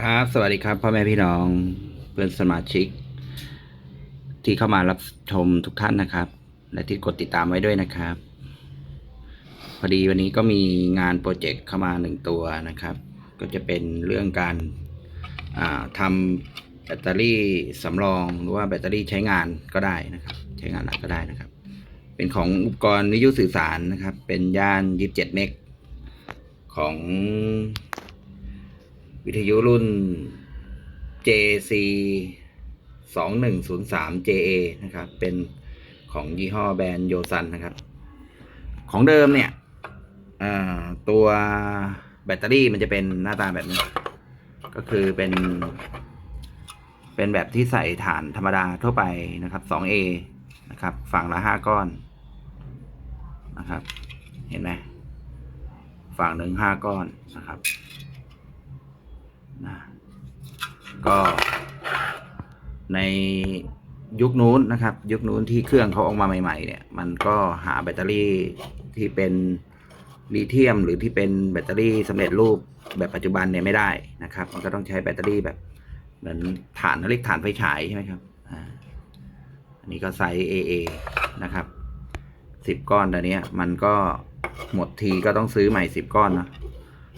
ครับสวัสดีครับพ่อแม่พี่น้องเพื่อนสมาชิก ที่เข้ามารับชมทุกท่านนะครับ และที่กดติดตามไว้ด้วยนะครับ พอดีวันนี้ก็มีงานโปรเจกต์เข้ามาหนึ่งตัวนะครับ ก็จะเป็นเรื่องการาทำแบตเตอรี่สำรองหรือว่าแบตเตอรี่ใช้งานก็ได้นะครับ ใช้งานหลักก็ได้นะครับ เป็นของอุปกรณ์วิทยุสื่อสารนะครับ เป็นย่าน 27 เมกของ วิทยุรุ่น JC 2103 JA นะครับ เป็นของยี่ห้อแบรนด์โยซันนะครับ ของเดิมเนี่ยตัวแบตเตอรี่มันจะเป็นหน้าตาแบบนี้ ก็คือเป็น เป็นแบบที่ใส่ฐานธรรมดาทั่วไปนะครับ 2A นะครับ ฝั่งละ 5 ก้อนนะครับ เห็นไหมฝั่งหนึ่งห้าก้อนนะครับ นะก็ในยุคนู้นนะครับ ยุคนู้นที่เครื่องเขาออกมาใหม่ ๆ เนี่ย มันก็หาแบตเตอรี่ที่เป็นลิเธียมหรือที่เป็นแบตเตอรี่สำเร็จรูปแบบปัจจุบันเนี่ยไม่ได้นะครับ มันก็ต้องใช้แบตเตอรี่แบบเหมือนฐานเขาเรียกฐานไฟฉายใช่ไหมครับอ่าอันนี้ก็ไซส์ AA นะครับสิบก้อนต่เนี้มันก็หมดทีก็ต้องซื้อใหม่สิบก้อนเนะ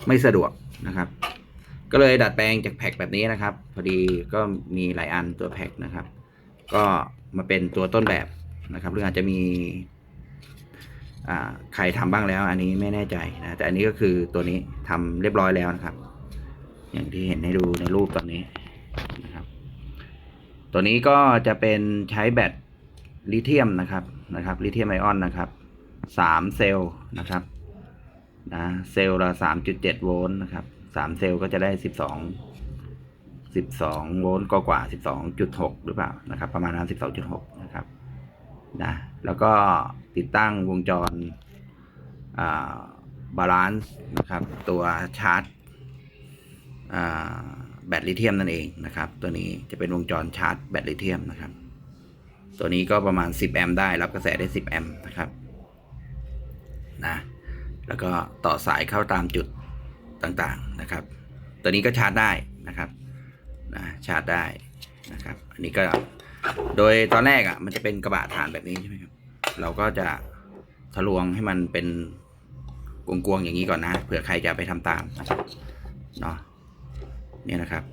ไม่สะดวกนะครับ ก็เลยดัดแปลงจากแพ็คแบบนี้นะครับ พอดีก็มีหลายอันตัวแพ็คนะครับ ก็มาเป็นตัวต้นแบบนะครับหรืออาจจะมีใครทำบ้างแล้ว อันนี้ไม่แน่ใจนะแต่อันนี้ก็คือตัวนี้ทำเรียบร้อยแล้วนะครับ อย่างที่เห็นให้ดูในรูปตอนนี้นะครับ ตัวนี้ก็จะเป็นใช้แบตลิเธียมนะครับนะครับลิเธียมไอออนนะครับสามเซลล์นะครับนะเซลล์ละสามจุดเจ็ดโวลต์นะครับ สามเซลล์ก็จะได้สิบสองสิบสองโวลต์ก็กว่าสิบสองจุดหกหรือเปล่านะครับ ประมาณนั้นสิบสองจุดหกนะครับนะแล้วก็ติดตั้งวงจรอ่าบาลานซ์นะครับ ตัวชาร์จอ่าแบตลิเธียมนั่นเองนะครับ ตัวนี้จะเป็นวงจรชาร์จแบตลิเธียมนะครับ ตัวนี้ก็ประมาณ 10 แอมป์ได้รับกระแสได้ 10 แอมป์นะครับนะแล้วก็ต่อสายเข้าตามจุด ต่างๆนะครับ ตัวนี้ก็ชาร์จได้นะครับนะชาร์จได้นะครับ อันนี้ก็โดยตอนแรกอะมันจะเป็นกระบะฐานแบบนี้ใช่ไหมครับ เราก็จะทะลวงให้มันเป็นกวงๆอย่างนี้ก่อนนะเผื่อใครจะไปทำตามนะครับเนาะเนี่ยนะครับ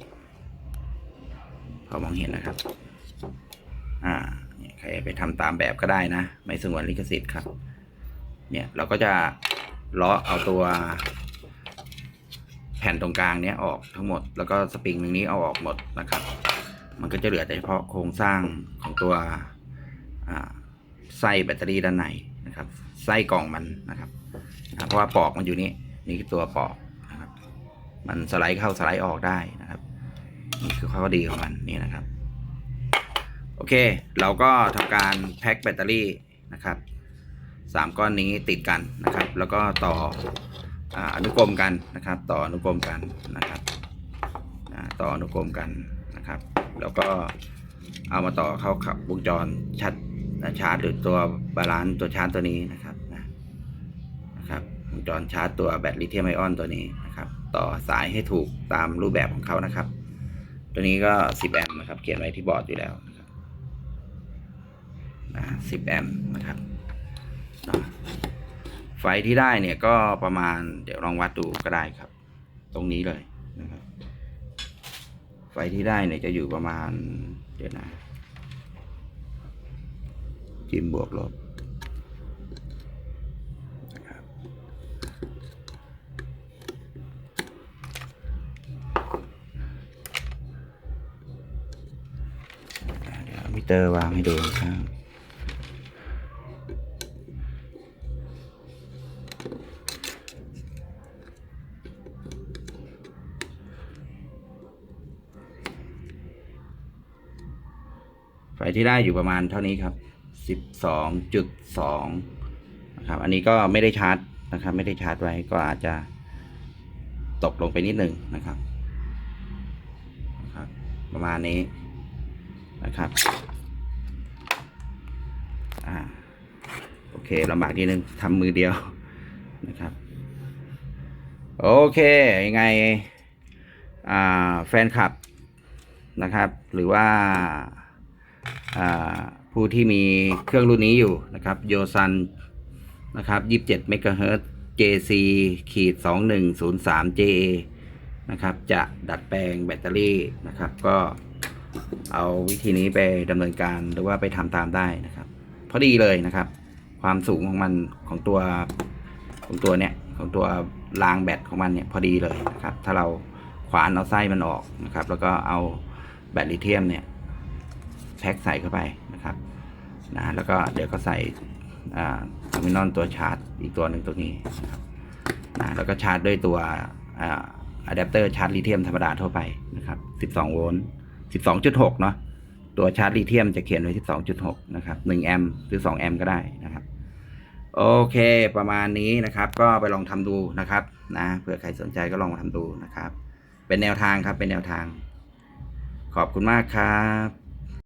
พอมองเห็นนะครับ อ่าเนี่ยใครไปทำตามแบบก็ได้นะ ไม่สงวนลิขสิทธิ์ครับ เนี่ยเราก็จะลาะเอาตัว แผ่นตรงกลางเนี้ยออกทั้งหมด แล้วก็สปริงตรงนี้เอาออกหมดนะครับ มันก็จะเหลือแต่เฉพาะโครงสร้างของตัวอ่าไส้แบตเตอรี่ด้านในนะครับ ไส้กล่องมันนะครับ เพราะว่าปอกมันอยู่นี่นี่คือตัวปอกนะครับ มันสไลด์เข้าสไลด์ออกได้นะครับนี่คือข้อดีของมันนี่นะครับ โอเค เราก็ทำการแพ็คแบตเตอรี่นะครับสามก้อนนี้ติดกันนะครับ แล้วก็ต่อ อนุกรมกันนะครับ ต่ออนุกรมกันนะครับต่ออนุกรมกันนะครับ แล้วก็เอามาต่อเข้าขับวงจรชัดชาร์จหรือตัวบาลานซ์ตัวชาร์จตัวนี้นะครับนะครับวงจรชาร์จตัวแบตลิเธียมไอออนตัวนี้นะครับ ต่อสายให้ถูกตามรูปแบบของเขานะครับ ตัวนี้ก็ 10 แอมป์นะครับ เขียนไว้ที่บอร์ดอยู่แล้วนะครับนะ10 แอมป์นะครับ ไฟที่ได้เนี่ยก็ประมาณเดี๋ยวลองวัดดูก็ได้ครับ ตรงนี้เลยนะครับ ไฟที่ได้เนี่ยจะอยู่ประมาณ เดี๋ยวนะจิมบวกลบนะครับเดี๋ยวมิเตอร์วางให้ดูครับ ไฟที่ได้อยู่ประมาณเท่านี้ครับสิบสองจุดสองนะครับ อันนี้ก็ไม่ได้ชาร์จนะครับ ไม่ได้ชาร์จไว้ก็อาจจะตกลงไปนิดหนึ่งนะครับนะครับ ประมาณนี้นะครับ อ่า โอเคลำบากนิดนึงทำมือเดียวนะครับ โอเค ยังไง อ่า แฟนคลับนะครับ หรือว่า ผู้ที่มีเครื่องรุ่นนี้อยู่นะครับโยซันนะครับ27เมกะเฮิรต JC ขีด2103 JA นะครับ จะดัดแปลงแบตเตอรี่นะครับ ก็เอาวิธีนี้ไปดำเนินการหรือว่าไปทำตามได้นะครับ พอดีเลยนะครับ ความสูงของมันของตัวของตัวเนี้ยของตัวรางแบตของมันเนี่ยพอดีเลยนะครับ ถ้าเราขวานเอาไส้มันออกนะครับ แล้วก็เอาแบตลิเธียมเนี่ย แพ็คใส่เข้าไปนะครับนะแล้วก็เดี๋ยวก็ใส่อ่าเทอร์มินอลตัวชาร์จอีกตัวหนึ่งตัวนี้นะแล้วก็ชาร์จด้วยตัวอะแดปเตอร์ชาร์จลิเธียมธรรมดาทั่วไปนะครับ 12 โวลต์ 12.6 เนาะตัวชาร์จลิเธียมจะเขียนไว้ 12.6 นะครับ 1 แอมป์หรือ 2 แอมป์ก็ได้นะครับ โอเค ประมาณนี้นะครับ ก็ไปลองทำดูนะครับนะเผื่อใครสนใจก็ลองมาทำดูนะครับ เป็นแนวทางครับเป็นแนวทาง ขอบคุณมากครับ